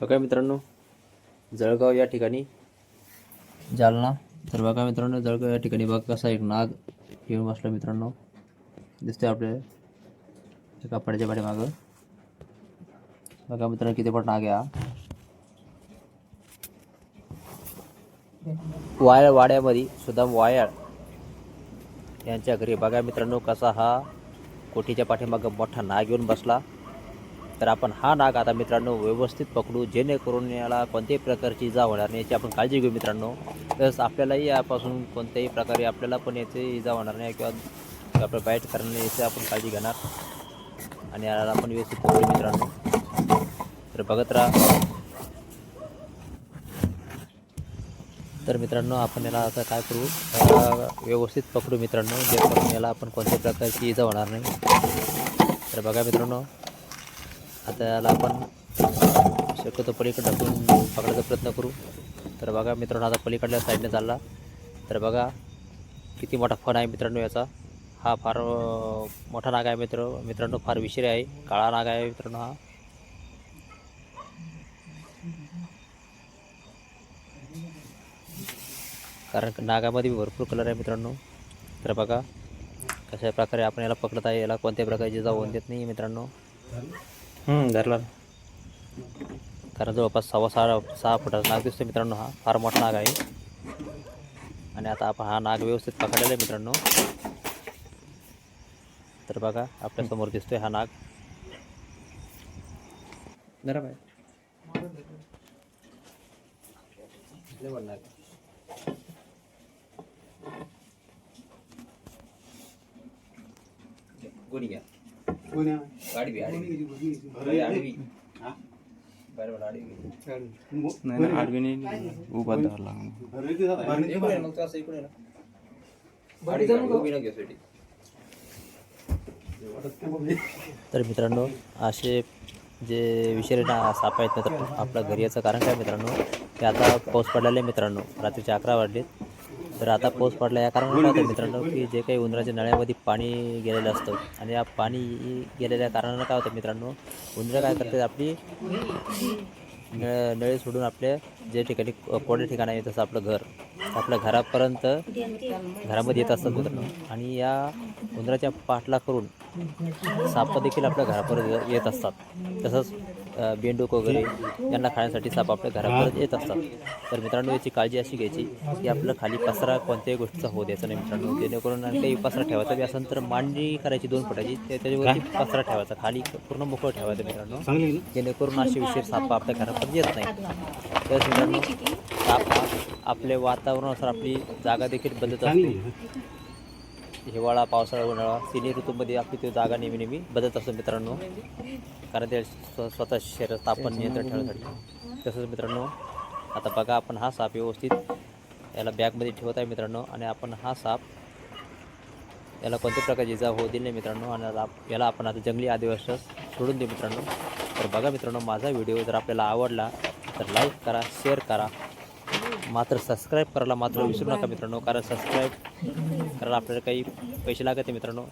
बघा मित्रांनो जळगाव या ठिकाणी जालना. तर बघा मित्रांनो जळगाव या ठिकाणी बघा कसा एक नाग येऊन बसला मित्रांनो. दिसतोय आपल्याला त्या कापडाच्या पाठीमागं. बघा मित्रांनो किती पण नाग आहे वाया वाड्यामध्ये सुदाम वायाळ यांच्या घरी बघा मित्रांनो कसा हा कोठीच्या पाठीमागं मोठा नाग येऊन बसला. तर आपण हा नाग आता मित्रांनो व्यवस्थित पकडू जेणेकरून याला कोणत्याही प्रकारची इजा होणार नाही याची आपण काळजी घेऊ मित्रांनो. तसंच आपल्यालाही यापासून कोणत्याही प्रकारे आपल्याला पण याची इजा होणार नाही किंवा आपलं बाईट करणार नाही याची आपण काळजी घेणार. आणि याला आपण व्यवस्थित पकडू मित्रांनो. तर बघत राहा. तर मित्रांनो आपण याला आता काय करू? व्यवस्थित पकडू मित्रांनो जेणेकरून याला आपण कोणत्याही प्रकारची इजा होणार नाही. तर बघा मित्रांनो आता याला आपण शक्यतो पलीकडे ढकलून पकडायचा प्रयत्न करू. तर बघा मित्रांनो आता पलीकडल्या साईडने चालला. तर बघा किती मोठा फण आहे मित्रांनो याचा. हा फार मोठा नाग आहे मित्र मित्रांनो फार विषारी आहे. काळा नाग आहे मित्रांनो हा. कारण नागामध्ये भरपूर कलर आहे मित्रांनो. तर बघा कशा प्रकारे आपण याला पकडत आहे याला कोणत्या प्रकारची जाऊ देत नाही मित्रांनो. धरला. कारण जवळपास सव्वा सहा सहा फुटाचा नाग दिसतो मित्रांनो हा. फार मोठा नाग आहे. आणि आता आपण हा नाग व्यवस्थित पकडलेला आहे मित्रांनो. तर बघा आपल्यासमोर दिसतोय हा नाग. घ्या आडवी आडवी. आडवी. बरं बरं आडवी. नाही ना आडवीने उभा धरला इकडे ये मग तू असं इकडे ये ना. आडवी आडवी, उभी नको घेऊ शेवटी. तर मित्रांनो असे जे विषारी ना साप आहेत मित्रांनो आपल्या घरी. याचं कारण काय मित्रांनो? की आता पाऊस पडलेला आहे मित्रांनो. रात्रीचे अकरा वाजलेत. तर आता पाऊस पडला या कारण काय होतं मित्रांनो की जे काही उंदराच्या नळ्यामध्ये पाणी गेलेलं असतं आणि या पाणी गेलेल्या कारणानं काय होतं मित्रांनो उंदरं काय करतात आपली नळ नळे सोडून आपल्या जे ठिकाणी कोरडे ठिकाण आहे तसं आपलं घर आपल्या घरापर्यंत घरामध्ये येत असतात मित्रांनो. आणि या उंदराच्या पाठला करून साप देखील आपल्या घरापर्यंत येत असतात. तसंच बेंडूक वगैरे यांना खाण्यासाठी साप आपल्या घरापर्यंत येत असतात. तर मित्रांनो याची काळजी अशी घ्यायची की आपलं खाली पसरा कोणत्याही गोष्टीचा होऊ द्यायचा नाही मित्रांनो. जेणेकरून आणि काही पसरा ठेवायचा बी असेल तर मांडणी करायची दोन फुटाची त्या- त्याच्यावरती पसरा ठेवायचा. खाली पूर्ण मोकळं ठेवायचं मित्रांनो. जेणेकरून असे विशेष साप आपल्या घरापर्यंत येत नाही. तर मित्रांनो साप आपल्या वातावरणानुसार आपली जागा देखील बदलत असते. हिवाळा पावसाळा उन्हाळा तिन्ही ऋतूमध्ये आपली ती जागा नेहमी नेहमी बदलत असतो मित्रांनो. कारण ते स्वतः शरीर तापमान नियंत्रण ठेवण्यासाठी. तसंच मित्रांनो आता बघा आपण हा साप व्यवस्थित याला बॅगमध्ये ठेवत आहे मित्रांनो आणि आपण हा साप याला कोणत्या प्रकारची इजा होऊ दिली नाही मित्रांनो आणि याला याला आपण आता जंगली आदिवासी सोडून देऊ मित्रांनो. तर बघा मित्रांनो माझा व्हिडिओ जर आपल्याला आवडला तर लाईक करा शेअर करा मात्र सबस्क्राईब करायला मात्र विसरू नका मित्रांनो कारण सबस्क्राईब करायला आपल्याला काही पैसे लागत आहे मित्रांनो.